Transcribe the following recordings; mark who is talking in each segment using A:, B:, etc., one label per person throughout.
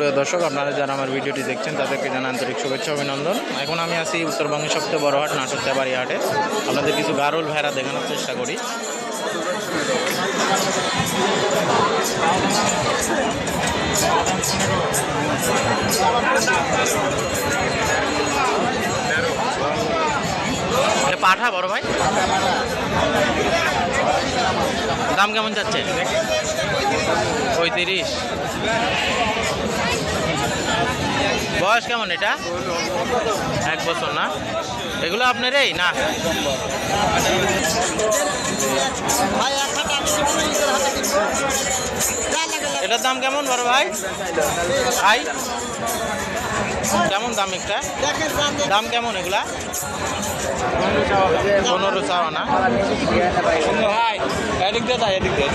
A: সুপ্রিয় দর্শক, আপনারা যারা আমার ভিডিওটি দেখছেন, তাদেরকে জানা আন্তরিক শুভেচ্ছা, অভিনন্দন। এখন আমি আছি উত্তরবঙ্গের সবচেয়ে বড় হাট নাটক তেবাড়ি হাটে। আপনাদের কিছু গারুল ভেড়া দেখানোর চেষ্টা করি। পাঠা বড় ভাই। দাম কেমন যাচ্ছে? পঁয়ত্রিশ। বয়স কেমন এটা? এক বছর না? এগুলো আপনার এই? না। এটার দাম কেমন বড় ভাই? ভাই কেমন দাম একটা? দাম কেমন এগুলা? পনেরো চাওয়া না। ভাই এদিক দিয়ে তাই এদিক দিয়ে।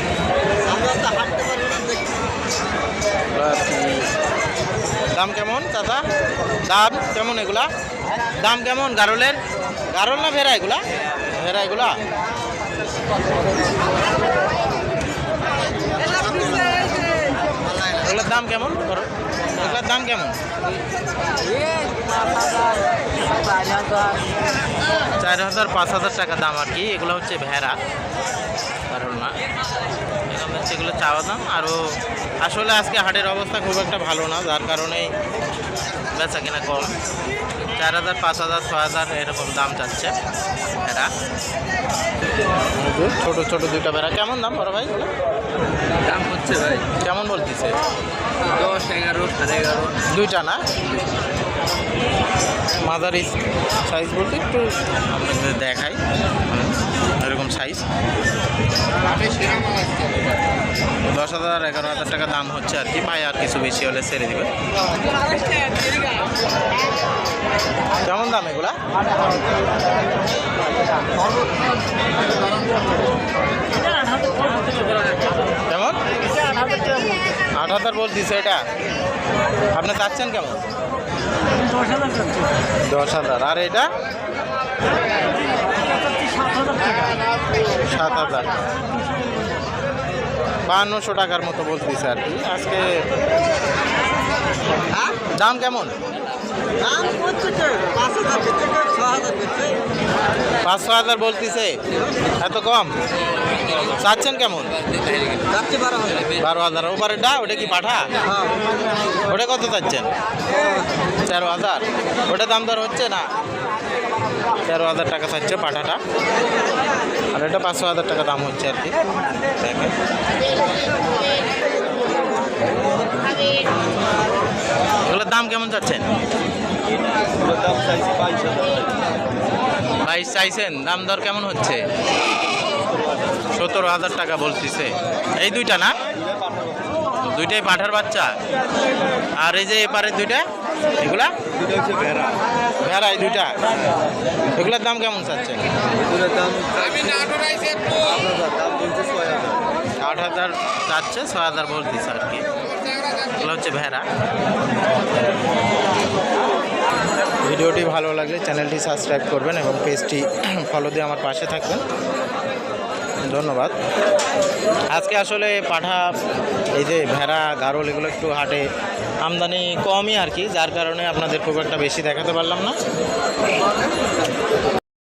A: দাম কেমন দাদা দাম কেমন এগুলা? দাম কেমন গারলের? গারল না ভেড়া এগুলা? ভেড়া এগুলা? এগুলোর দাম কেমন? এগুলোর দাম কেমন? চার হাজার, পাঁচ হাজার টাকা দাম আর কি। এগুলো হচ্ছে ভেড়া কারণ না এখান হচ্ছে, এগুলো চাওয়া দাম। আরও আসলে আজকে হাটের অবস্থা খুব একটা ভালো না, যার কারণেই বেচা কিনা কম। চার হাজার, পাঁচ হাজার ছ হাজার এরকম দাম যাচ্ছে ভেড়া। ছোট ছোট দুইটা ভেড়া। কেমন দাম বড় ভাই?
B: হচ্ছে ভাই?
A: কেমন বলতেছে?
B: দশ এগারো সাড়ে এগারো।
A: দুইটা না? মাদারি সাইজ বলতে একটু আপনাদের দেখাই। এরকম সাইজ। দশ হাজার এগারো হাজার টাকা দাম হচ্ছে আর কি। পাই আর কিছু বেশি হলে ছেড়ে দেবে কেমন দাম এগুলা কেমন আট হাজার বলতিস, এটা? আপনি চাচ্ছেন কেমন? দশ হাজার। আর এটা? সাত হাজার। বাহান্নশো টাকার মতো বলতেছে আর কি। আজকে দাম কেমন? পাঁচশো হাজার বলতেছে। এত কম? চাচ্ছেন কেমন? বারো হাজার। ওপারেটা ওটা কি পাঠা? ওটা কত চাচ্ছেন? তেরো হাজার। ওটা দাম দর হচ্ছে না? তেরো হাজার টাকা চাচ্ছে পাঠাটা। আর এটা পাঁচশো হাজার টাকা দাম হচ্ছে আর কি। এগুলোর দাম কেমন চাচ্ছেন? বাইশ চাইছেন দাম দর কেমন হচ্ছে? সতেরো হাজার টাকা বলতেছে। এই দুইটা না? দুইটাই পাঠার বাচ্চা। আর এই যে এপারে দুইটা এগুলা? ভেড়া। ভেড়া এই দুইটা। এগুলোর দাম কেমন চাচ্ছেন? আট হাজার চাচ্ছে ছয় হাজার বলতেছে আর কি। এগুলো হচ্ছে ভেড়া। ভিডিওটি ভালো লাগলে চ্যানেলটি সাবস্ক্রাইব করবেন এবং পেজটি ফলো দিয়ে আমার পাশে থাকবেন। ধন্যবাদ। আজকে আসলে পাঠা, এই যে ভেড়া, গারল, এগুলো একটু হাটে আমদানি কমই আর কি, যার কারণে আপনাদের খুব একটা বেশি দেখাতে পারলাম না।